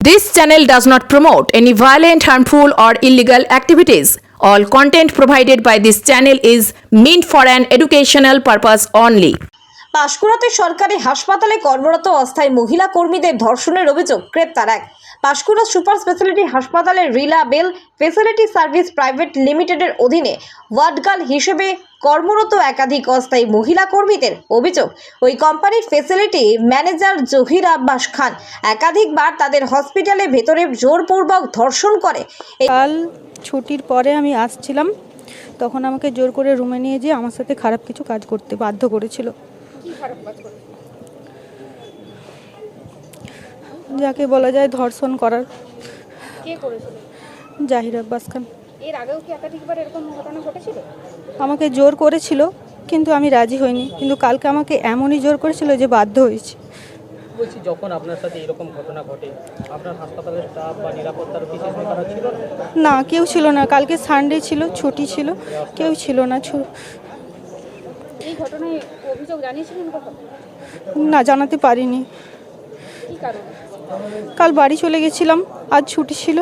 This channel does not promote any violent, harmful, or illegal activities. All content provided by this channel is meant for an educational purpose only. পাশকুড়াতে সরকারি হাসপাতালে কর্মরত অস্থায়ী মহিলা কর্মীদের ধর্ষণের অভিযোগ গ্রেপ্তার এক পাঁশকুড়া সুপার স্পেশালিটি হাসপাতালের reliable facility service private লিমিটেডের অধীনে ওয়ার্ডগার্ল হিসেবে কর্মরত একাধিক অস্থায়ী মহিলা কর্মীদের অভিযোগ ওই কোম্পানির ফেসিলিটি ম্যানেজার জহির আব্বাস খান একাধিকবার তাদের হসপিটালে ভেতরে জোরপূর্বক ধর্ষণ করে। কাল ছুটির পরে আমি আসছিলাম তখন আমাকে জোর করে রুমে নিয়ে যেয়ে আমার সাথে খারাপ কিছু কাজ করতে বাধ্য করেছিল? যাকে বলা যায় ধর্ষণ করার। কে করেছিল? জাহির আব্বাস খান। এর আগেও কি একাধিকবার এরকম ঘটনা ঘটেছিল? আমাকে জোর করেছিল কিন্তু আমি রাজি হইনি। কিন্তু কালকে আমাকে এমনই জোর করেছিল যে বাধ্য হয়েছি। বলছি যখন আপনার সাথে এরকম ঘটনা ঘটে আপনার হাসপাতালের স্টাফ বা নিরাপত্তার বিশেষ ব্যাপার ছিল না? কেউ ছিল না। কালকে সানডে ছিল ছুটি ছিল কেউ ছিল না। এই ঘটনায় অভিযোগ জানিয়েছিলেন কখন? না জানাতে পারিনি। কি কারণে? কাল বাড়ি চলে গেছিলাম আজ ছুটি ছিল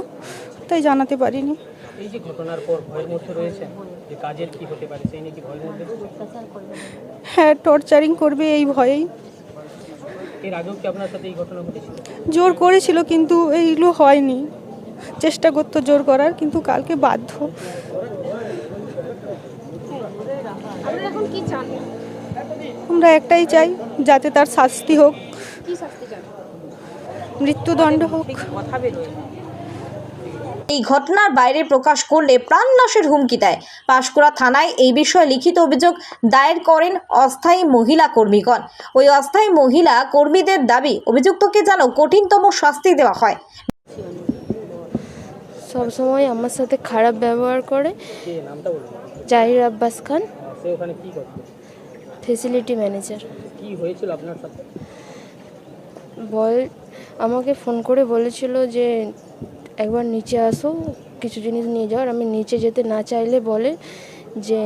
তাই জানাতে পারিনি। এই যে ঘটনার পর ভয়ের মধ্যে রয়েছে যে কাজের কি হতে পারে সেই নিয়ে কি ভয়ের মধ্যে হ্যাঁ টর্চারিং করবে এই ভয়েই। এর আগেও কি আপনার সাথে এই ঘটনা ঘটেছিল? জোর করেছিল কিন্তু এইগুলো হয়নি। চেষ্টা করতো জোর করার কিন্তু কালকে বাধ্য। আমরা একটাই চাই যাতে তার শাস্তি হোক। কি শাস্তি মৃত্যুদণ্ড হোক। এই ঘটনার বাইরে প্রকাশ করলে প্রাণনাশের হুমকি দেয়। পাঁশকুড়া থানায় এই বিষয়ে লিখিত অভিযোগ দায়ের করেন অস্থায়ী মহিলা কর্মীগণ। ওই অস্থায়ী মহিলা কর্মীদের দাবি অভিযুক্তকে যেন কঠিনতম শাস্তি দেওয়া হয়। সবসময় আমার সাথে খারাপ ব্যবহার করে। জাহির আব্বাস খান সে ওখানে কি করতো? ফেসিলিটি ম্যানেজার কি হয়েছিল আপনার সাথে? বল আমাকে ফোন করে বলেছিল যে একবার নিচে আসো কিছু জিনিস নিয়ে যাও আর আমি নিচে যেতে না চাইলে বলে যে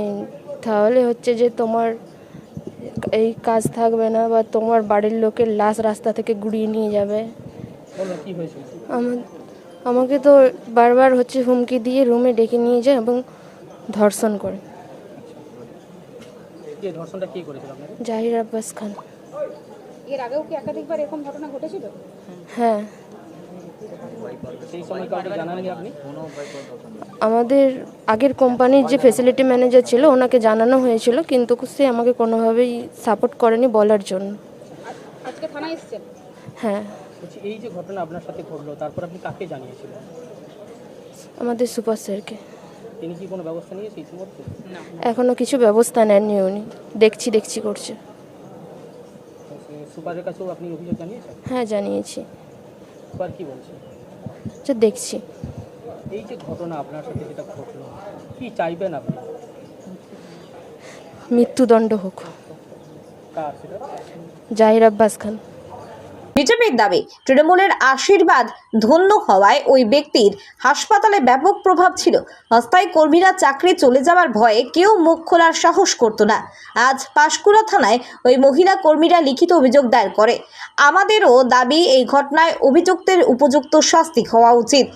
তাহলে হচ্ছে যে তোমার এই কাজ থাকবে না বা তোমার বাড়ির লোকের লাশ রাস্তা থেকে গুড়িয়ে নিয়ে যাবে। আমাকে তো বারবার হচ্ছে হুমকি দিয়ে রুমে ডেকে নিয়ে যায় এবং ধর্ষণ করে। আপনাকে? জাহির আব্বাস খান। এর আগেও কি একাধিকবার এরকম ঘটনা ঘটেছিল? হ্যাঁ। সেই সময় কাউকে জানাননি আপনি? আমাদের আগের কোম্পানির যে ফেসিলিটি ম্যানেজার ছিল ওনাকে জানানো হয়েছিল কিন্তু সে আমাকে কোনোভাবেই সাপোর্ট করেনি বলার জন্য। আজকে থানায় এসেছেন? হ্যাঁ। এই যে ঘটনা আপনার সাথে ঘটলো তারপর আপনি কাকে জানিয়েছিলেন? আমাদের সুপার স্যারকে। তিনি কি কোনো ব্যবস্থা নিয়েছে ইতিমধ্যে? এখনও কিছু ব্যবস্থা নেননি উনি। দেখছি দেখছি করছে। সুপারের কাছেও আপনি অভিযোগ জানিয়েছেন? হ্যাঁ জানিয়েছি। সুপার কি বলছে? আচ্ছা দেখছি। এই যে ঘটনা আপনার সাথে যেটা ঘটলো কি চাইবেন আপনি? মৃত্যুদণ্ড হোক। কার সেটা? জাহির আব্বাস খান। বিজেপির দাবি, তৃণমূলের আশীর্বাদ ধন্য হওয়ায় ওই ব্যক্তির হাসপাতালে ব্যাপক প্রভাব ছিল। অস্থায়ী কর্মীরা চাকরি চলে যাওয়ার ভয়ে কেউ মুখ খোলার সাহস করত না। আজ পাশকুড়া থানায় ওই মহিলা কর্মীরা লিখিত অভিযোগ দায়ের করে। আমাদেরও দাবি, এই ঘটনায় অভিযুক্তের উপযুক্ত শাস্তি হওয়া উচিত।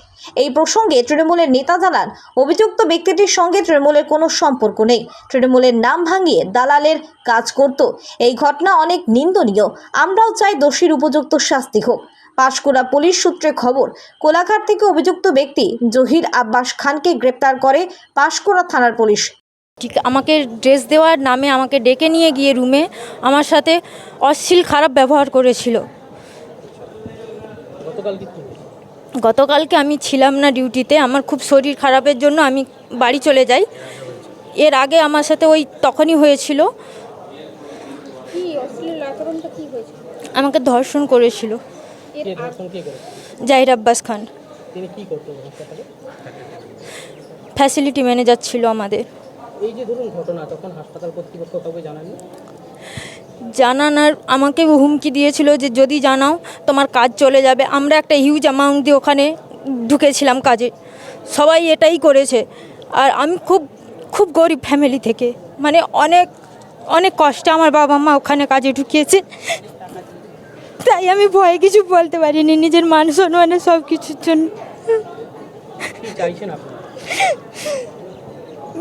এই প্রসঙ্গে তৃণমূলের নেতা জানান অভিযুক্ত ব্যক্তিটির সঙ্গে তৃণমূলের কোনো সম্পর্ক নেই। তৃণমূলের নাম ভাঙিয়ে দালালের কাজ করত। এই ঘটনা অনেক নিন্দনীয়। আমরাও চাই দোষীর উপযুক্ত শাস্তি হোক। পাঁশকুড়া পুলিশ সূত্রে খবর কোলাঘাট থেকে অভিযুক্ত ব্যক্তি জহির আব্বাস খানকে গ্রেপ্তার করে পাঁশকুড়া থানার পুলিশ। ঠিক আমাকে ড্রেস দেওয়ার নামে আমাকে ডেকে নিয়ে গিয়ে রুমে আমার সাথে অশ্লীল খারাপ ব্যবহার করেছিল। গতকাল কি হয়েছে? গতকালকে আমি ছিলাম না ডিউটিতে আমার খুব শরীর খারাপের জন্য আমি বাড়ি চলে যাই। এর আগে আমার সাথে ওই তখনই হয়েছিল। কি অশ্লীল আচরণটা কি হয়েছিল? আমাকে ধর্ষণ করেছিল। জাহির আব্বাস খান। তিনি কি করতো হাসপাতালে? ফ্যাসিলিটি ম্যানেজার ছিল আমাদের। এই যে ধরুন ঘটনা তখন হাসপাতাল কর্তৃপক্ষ কাউকে জানাননি? জানানোর আমাকে হুমকি দিয়েছিল যে যদি জানাও তোমার কাজ চলে যাবে। আমরা একটা হিউজ অ্যামাউন্ট দিয়ে ওখানে ঢুকেছিলাম কাজে। সবাই এটাই করেছে। আর আমি খুব খুব গরিব ফ্যামিলি থেকে। মানে অনেক অনেক কষ্টে আমার বাবা মা ওখানে কাজে ঢুকিয়েছে। তাই আমি ভয়ে কিছু বলতে পারিনি। নিজের মান সম্মানে সব কিছুর জন্য।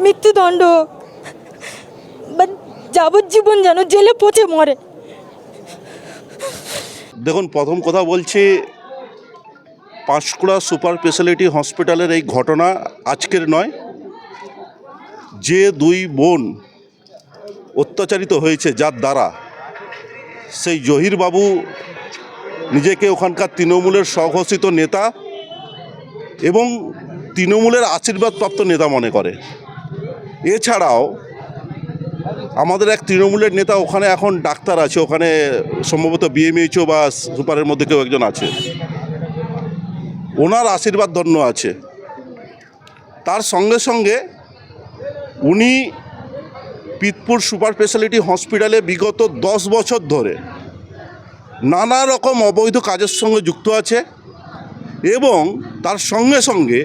মৃত্যুদণ্ড বা যাবজ্জীবন যেন জেলে পচে মরে। দেখুন, প্রথম কথা বলছি, পাঁশকুড়া সুপার স্পেশালিটি হসপিটালের এই ঘটনা আজকের নয়। যে দুই বোন অত্যাচারিত হয়েছে যার দ্বারা, সেই জহির বাবু নিজেকে ওখানকার তৃণমূলের স্বঘোষিত নেতা এবং তৃণমূলের আশীর্বাদপ্রাপ্ত নেতা মনে করে। এছাড়াও আমাদের এক তৃণমূলের নেতা, ওখানে এখন ডাক্তার আছে, ওখানে সম্ভবত বিএমএইচও বা সুপারের মধ্যে কেউ একজন আছে। ওনার আশীর্বাদ ধন্য আছে। তার সঙ্গে সঙ্গে উনি পিতপুর সুপার স্পেশালিটি হসপিটালে বিগত দশ বছর ধরে নানা রকম অবৈধ কাজের সঙ্গে যুক্ত আছে এবং তার সঙ্গে সঙ্গে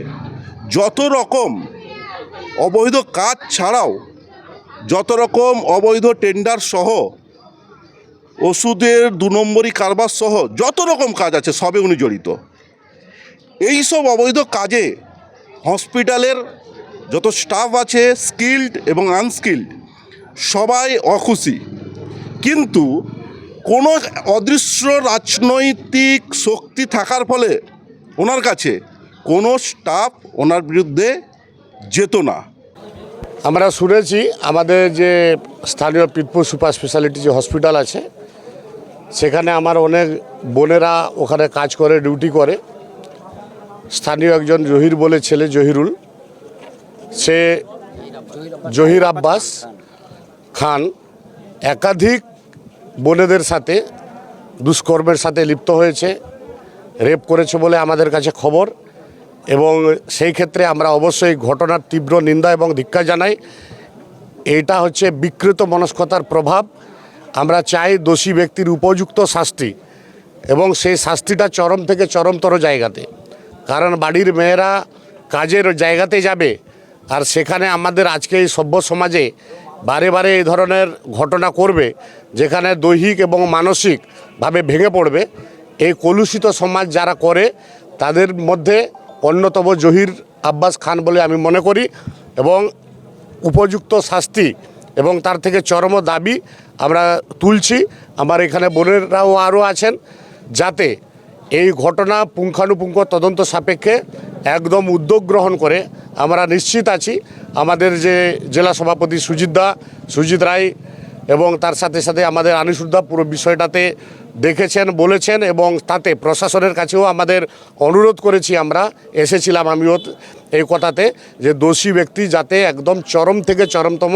যত রকম অবৈধ কাজ ছাড়াও যত রকম অবৈধ টেন্ডার সহ ওষুধের দু নম্বরই কারবার সহ যত রকম কাজ আছে, সবে উনি জড়িত। এই সব অবৈধ কাজে হসপিটালের যত স্টাফ আছে স্কিল্ড এবং আনস্কিল্ড সবাই অখুশি। কিন্তু কোনো অদৃশ্য রাজনৈতিক শক্তি থাকার ফলে ওনার কাছে কোনো স্টাফ ওনার বিরুদ্ধে যেত না। আমরা শুনেছি আমাদের যে স্থানীয় পিতপুর সুপার স্পেশালিটি যে হসপিটাল আছে, সেখানে আমার অনেক বোনেরা ওখানে কাজ করে, ডিউটি করে। স্থানীয় একজন জহির বলে ছেলে জহিরুল। সে জহির আব্বাস খান একাধিক বোনেদের সাথে, দুষ্কর্মের সাথে লিপ্ত হয়েছে, রেপ করেছে বলে আমাদের কাছে খবর। এবং সেই ক্ষেত্রে আমরা অবশ্যই ঘটনার তীব্র নিন্দা এবং ধিক্ষা জানাই। এটা হচ্ছে বিকৃত মনস্কতার প্রভাব। আমরা চাই দোষী ব্যক্তির উপযুক্ত শাস্তি এবং সেই শাস্তিটা চরম থেকে চরমতর জায়গাতে। কারণ বাড়ির মেয়েরা কাজের জায়গাতে যাবে আর সেখানে আমাদের আজকে এই সভ্য সমাজে বারে বারে এই ধরনের ঘটনা করবে, যেখানে দৈহিক এবং মানসিকভাবে ভেঙে পড়বে। এই কলুষিত সমাজ যারা করে, তাদের মধ্যে অন্যতম জহির আব্বাস খান বলে আমি মনে করি এবং উপযুক্ত শাস্তি এবং তার থেকে চরম দাবি আমরা তুলছি। আমার এখানে বোনেরাও আরও আছেন যাতে এই ঘটনা পুঙ্খানুপুঙ্খ তদন্ত সাপেক্ষে একদম উদ্যোগ গ্রহণ করে আমরা নিশ্চিত আছি। আমাদের যে জেলা সভাপতি সুজিত দা, সুজিত রায় এবং তার সাথে সাথে আমাদের আনিসুদ্দা পুরো বিষয়টাতে দেখেছেন, বলেছেন এবং তাতে প্রশাসনের কাছেও আমাদের অনুরোধ করেছি আমরা। এসেছিলাম আমিও এই কথাতে যে দোষী ব্যক্তি যাতে একদম চরম থেকে চরমতম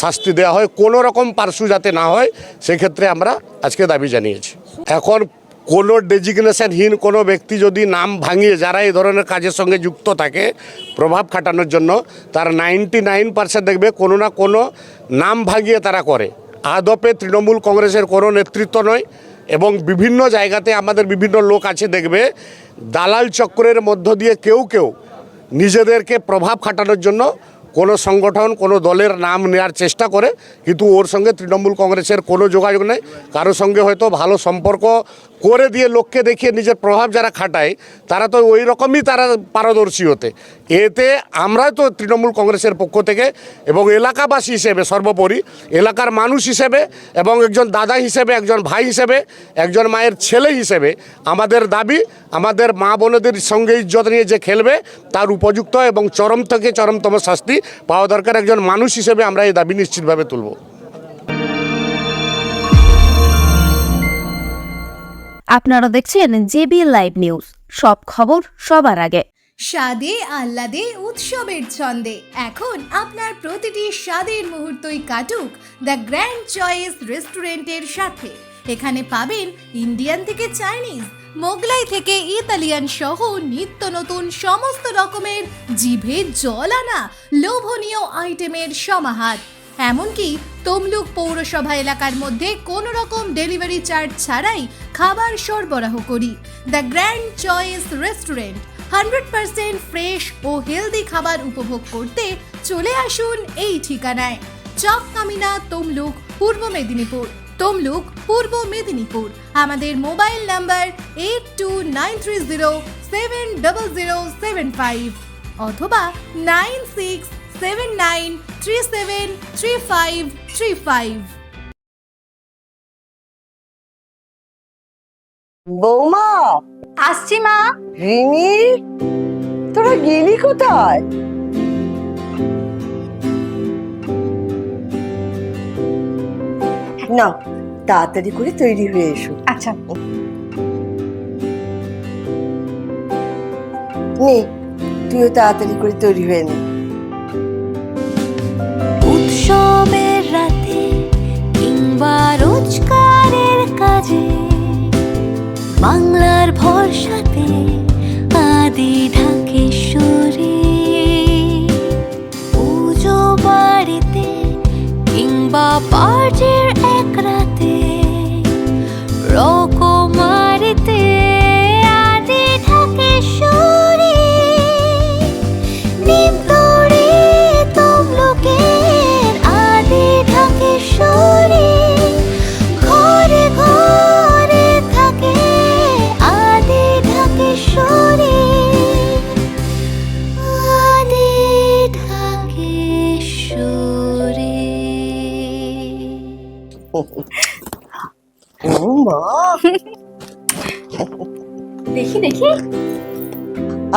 শাস্তি দেওয়া হয়, কোনো রকম পার্শ্ব যাতে না হয়, সেক্ষেত্রে আমরা আজকে দাবি জানিয়েছি। এখন কোনো ডেজিগনেশনহীন কোনো ব্যক্তি যদি নাম ভাঙিয়ে, যারা এই ধরনের কাজের সঙ্গে যুক্ত থাকে, প্রভাব খাটানোর জন্য, তার নাইনটি নাইন পার্সেন্ট দেখবে কোনো না কোনো নাম ভাঙিয়ে তারা করে। আদপে তৃণমূল কংগ্রেসের কোনো নেতৃত্ব নয় এবং বিভিন্ন জায়গাতে আমাদের বিভিন্ন লোক আছে, দেখবে, দালাল চক্রের মধ্য দিয়ে কেউ কেউ নিজেদেরকে প্রভাব খাটানোর জন্য কোনো সংগঠন, কোনো দলের নাম নেওয়ার চেষ্টা করে, কিন্তু ওর সঙ্গে তৃণমূল কংগ্রেসের কোনো যোগাযোগ নেই। কারোর সঙ্গে হয়তো ভালো সম্পর্ক করে দিয়ে লোককে দেখিয়ে নিজের প্রভাব যারা খাটায়, তারা তো ওই রকমই তারা পারদর্শী হতে। এতে আমরা তো তৃণমূল কংগ্রেসের পক্ষ থেকে এবং এলাকাবাসী হিসেবে সর্বোপরি, এলাকার মানুষ হিসেবে এবং একজন দাদা হিসেবে, একজন ভাই হিসেবে, একজন মায়ের ছেলে হিসেবে আমাদের দাবি, আমাদের মা বোনেদের সঙ্গে ইজ্জত নিয়ে যে খেলবে, তার উপযুক্ত এবং চরম থেকে চরমতম শাস্তি পাওয়া দরকার একজন মানুষ হিসেবে আমরা এই দাবি নিশ্চিতভাবে তুলব। আপনারা দেখছেন জেবি লাইভ নিউজ। সব খবর সবার আগে। স্বাদে আহ্লাদে উৎসবের ছন্দে। এখন আপনার প্রতিটি স্বাদের মুহূর্তই কাটুক দ্য গ্র্যান্ড চয়েস রেস্টুরেন্টের সাথে। এখানে পাবেন ইন্ডিয়ান থেকে চাইনিজ মোগলাই থেকে ইতালিয়ান সহ নিত্য নতুন সমস্ত রকমের জিভে জল আনা লোভনীয় আইটেমের সমাহার। এমনকি তমলুক পৌরসভা এলাকার মধ্যে কোনো রকম ডেলিভারি চার্জ ছাড়াই খাবার সরবরাহ করি। The grand choice restaurant hundred percent fresh O healthy খাবার উপভোগ করতে চলে আসুন এই ঠিকানায়। চক কামিনা তমলুক, পূর্ব মেদিনীপুর। তমলুক পূর্ব মেদিনীপুর। আমাদের mobile number eight two nine three zero seven double zero seven five অথবা nine six seven nine three seven three five three five বৌমা! আসছি মা। রিমি? তোরা গেলি কোথায়? না তাড়াতাড়ি করে তৈরি হয়ে এসো। আচ্ছা। নে তুইও তাড়াতাড়ি করে তৈরি হয়ে নে। উৎসবের রাতে কিংবা রোজগারের কাজে বাংলার ভরসাতে আদি ঢাকেশ্বরী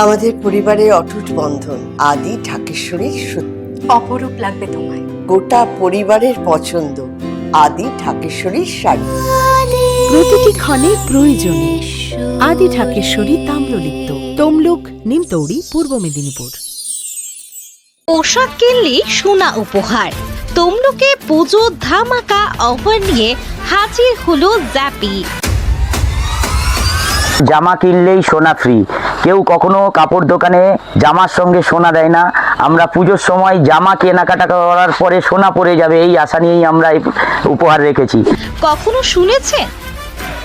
আমাদের পরিবারের অটুট বন্ধন আদি ঢাকেশ্বরীর সূত্র অপরূপ লাগবে তোমায়। গোটা পরিবারের পছন্দ আদি ঢাকেশ্বরীর শাড়ি। প্রতিটি ক্ষণে প্রয়োজনে আদি ঢাকেশ্বরী তাম্রলিপ্ত তমলুক নিমতৌড়ি পূর্ব মেদিনীপুর। পোশাক কিনলে সোনা উপহার। তমলুকে পুজো ধামাকা অফার নিয়ে হাজির হলো জ্যাপি। জামা কিনলেই সোনা ফ্রি। কেউ কখনো কাপড় দোকানে জামার সঙ্গে সোনা দেয় না। আমরা পুজোর সময় জামা কেনাকাটা করার পরে সোনা পরে যাবে, এই আশা নিয়েই আমরা উপহার রেখেছি। কখনো শুনেছেন?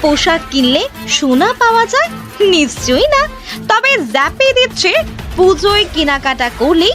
পোশাক কিনলে সোনা পাওয়া যায়? নিশ্চয়ই না। তবে জ্যাপে দিচ্ছে, পুজোয় কেনাকাটা করলেই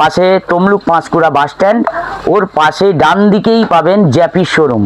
পাশে তমলুক পাঁশকুড়া বাস স্ট্যান্ড। ওর পাশে ডান দিকেই পাবেন জ্যাপির শোরুম।